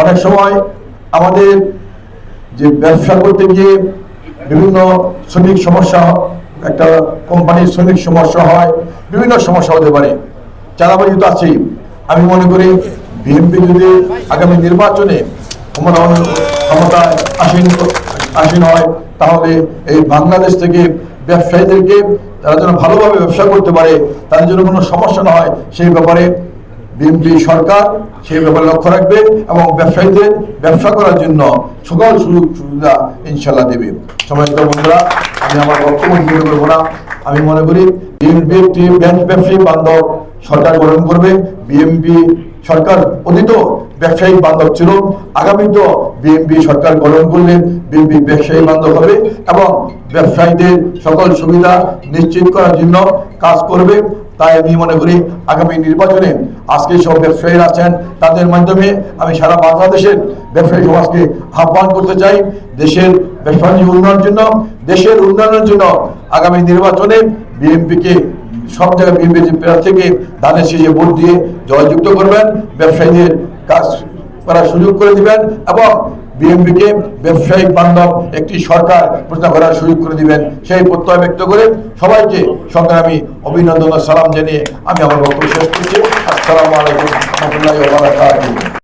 অনেক সময় আমাদের যে ব্যবসা করতে গিয়ে বিভিন্ন শ্রমিক সমস্যা, একটা কোম্পানির শ্রমিক সমস্যা হয়, বিভিন্ন সমস্যা হতে পারে। চাঁদাবাজি তো আছেই। আমি মনে করি বিএনপি যদি আগামী নির্বাচনে ক্ষমতা ক্ষমতায় আসীন আসীন হয়, তাহলে এই বাংলাদেশ থেকে ব্যবসায়ীদেরকে তারা যেন ভালোভাবে ব্যবসা করতে পারে, তাদের জন্য কোনো সমস্যা না হয়, সেই ব্যাপারে বিএনপি সরকার সেই ব্যাপারে লক্ষ্য রাখবে এবং ব্যবসায়ীদের ব্যবসা করার জন্য সকল সুযোগ সুবিধা ইনশাল্লাহ দেবে। সমাজিত বন্ধুরা, আমি আমার বক্তব্য করব না। আমি মনে করি বিএনপি একটি ব্যাংক ব্যবসায়ী বান্ধব সরকার গঠন করবে। বিএনপি সরকার অতীত ব্যবসায়িক বান্ধব ছিল আগামী তো বিএনপি সরকার গঠন করলে বিএনপি ব্যবসায়ী বান্ধব হবে এবং ব্যবসায়ীদের সকল সুবিধা নিশ্চিত করার জন্য কাজ করবে। তাই আমি মনে করি আগামী নির্বাচনে আজকে সব ব্যবসায়ীরা আছেন, তাদের মাধ্যমে আমি সারা বাংলাদেশের ব্যবসায়ী সমাজকে আহ্বান করতে চাই। দেশের ব্যবসা বাণিজ্য উন্নয়নের জন্য, দেশের উন্নয়নের জন্য আগামী নির্বাচনে বিএনপিকে সব জায়গায় বিএনপি প্রার্থীকে ধানের শীষে ভোট দিয়ে জয়যুক্ত করবেন। ব্যবসায়ীদের কাজ করার সুযোগ করে দিবেন এবং বিএনপিকে ব্যবসায়িক বান্ধব একটি সরকার প্রতিষ্ঠা করার সুযোগ করে দিবেন। সেই প্রত্যয় ব্যক্ত করে সবাইকে সংগ্রামী অভিনন্দন সালাম জানিয়ে আমি আমার বক্তব্য শেষ করছি। আসসালামু আলাইকুম রহমতুল্লাহ